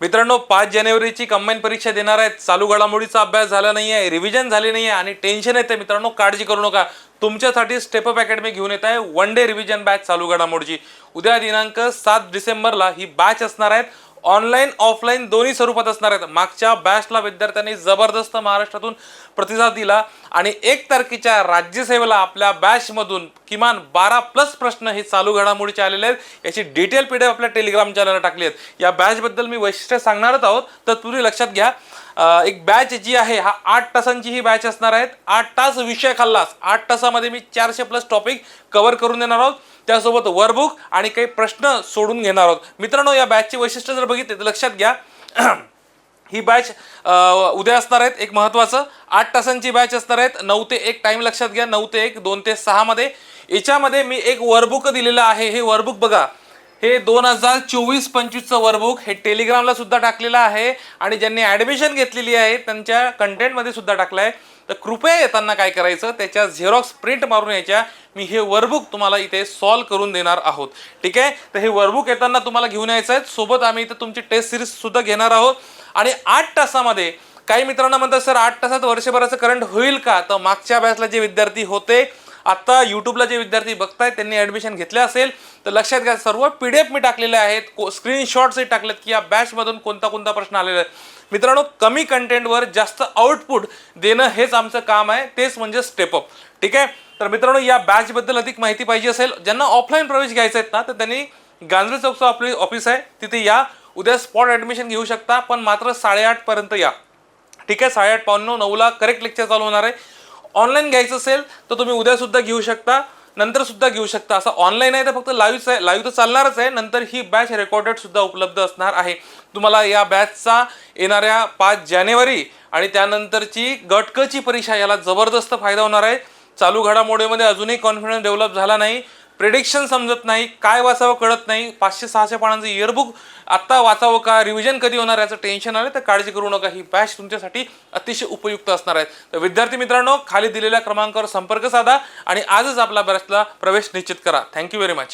मित्रांनो पाच जानेवारीची कंबाईन परीक्षा देणार आहेत. चालू घडामोडीचा अभ्यास झाला नाही आहे रिव्हिजन झाली नाही आहे आणि टेन्शन येते. मित्रांनो काळजी करू नका. तुमच्यासाठी स्टेपअप अकॅडमी घेऊन येत आहे. वन डे रिव्हिजन बॅच चालू घडामोडीची. उद्या दिनांक सात डिसेंबरला ही बॅच असणार आहेत. ऑनलाईन ऑफलाईन दोन्ही स्वरूपात असणार आहेत. मागच्या बॅचला विद्यार्थ्यांनी जबरदस्त महाराष्ट्रातून प्रतिसाद दिला आणि एक तारखेच्या राज्यसेवेला आपल्या बॅचमधून किमान बारा प्लस प्रश्न हे चालू घडामोडीचे आलेले आहेत. याची डिटेल पी आपल्या टेलिग्राम चॅनलला टाकली आहेत. या बॅचबद्दल मी वैशिष्ट्य सांगणारच आहोत तत्पूर्वी लक्षात घ्या. एक बॅच जी आहे हा आठ तासांची ही बॅच असणार आहेत. आठ तास विषय खाल्लास. आठ तासामध्ये मी चारशे प्लस टॉपिक कव्हर करून देणार आहोत. त्यासोबत वर्कबुक आणि काही प्रश्न सोडून घेणार आहोत. मित्रांनो या बॅचची वैशिष्ट्य जर बघितले तर लक्षात घ्या. ही बॅच उद्या असणार आहेत. एक महत्त्वाचं आठ तासांची बॅच असणार आहेत. नऊ ते एक टाईम लक्षात घ्या. नऊ ते एक दोन ते सहामध्ये याच्यामध्ये मी एक वर्कबुक दिलेलं आहे. हे वर्कबुक बघा. हे दोन हजार चोवीस पंचवीसचं वर्कबुक हे टेलिग्रामला सुद्धा टाकलेलं आहे आणि ज्यांनी ॲडमिशन घेतलेली आहे त्यांच्या कंटेंटमध्ये सुद्धा टाकलं आहे. तर कृपया येताना काय करायचं त्याच्या झेरॉक्स प्रिंट मारून यायच्या. मी हे वर्कबुक तुम्हाला इथे सॉल्व करून देणार आहोत. ठीक आहे? तर हे वर्कबुक येताना तुम्हाला घेऊन यायचं आहे. सोबत आम्ही इथे तुमची टेस्ट सिरीज सुद्धा घेणार आहोत. आणि आठ तासामध्ये काही मित्रांना म्हणतात सर आठ तासात वर्षभराचं करंट होईल का? तर मागच्या अभ्यासला जे विद्यार्थी होते आता यूट्यूबला जे विद्यार्थी बघतायत त्यांनी ॲडमिशन घेतलं असेल तर लक्षात घ्या सर्व पी डी एफ मी टाकलेले आहेत. को स्क्रीनशॉट्सही टाकलेत की या बॅचमधून कोणता कोणता प्रश्न आलेला आहे. मित्रांनो कमी कंटेंटवर जास्त आउटपुट देणं हेच आमचं काम आहे. तेच म्हणजे स्टेपअप ठीक आहे? तर मित्रांनो या बॅचबद्दल अधिक माहिती पाहिजे असेल. ज्यांना ऑफलाईन प्रवेश घ्यायचा आहेत ना तर त्यांनी गांजरे चौकचं आपली ऑफिस आहे तिथे या. उद्या स्पॉट ॲडमिशन घेऊ शकता पण मात्र साडेआठपर्यंत या. ठीक आहे? साडेआठ पावणे नऊला करेक्ट लेक्चर चालू होणार आहे. ऑनलाईन घ्यायचं असेल तर तुम्ही उद्यासुद्धा घेऊ शकता नंतर सुद्धा घेऊ शकता. असं ऑनलाईन आहे तर फक्त लाईव्हच आहे लाईव्ह तर चालणारच आहे नंतर ही बॅच रेकॉर्डेड सुद्धा उपलब्ध असणार आहे. तुम्हाला या बॅचचा येणाऱ्या पाच जानेवारी आणि त्यानंतरची गटकची परीक्षा याला जबरदस्त फायदा होणार आहे. चालू घडामोडीमध्ये अजूनही कॉन्फिडन्स डेव्हलप झाला नाही. प्रिडिक्शन समजत नाही काय वाचावं कळत नाही. पाचशे सहाशे पानांचं इयरबुक आत्ता वाचावं का? रिव्हिजन कधी होणार याचं टेन्शन आलं तर काळजी करू नका. ही बॅच तुमच्यासाठी अतिशय उपयुक्त असणार आहे. तर विद्यार्थी मित्रांनो खाली दिलेल्या क्रमांकावर संपर्क साधा आणि आजच आपला बॅचला प्रवेश निश्चित करा. Thank you very much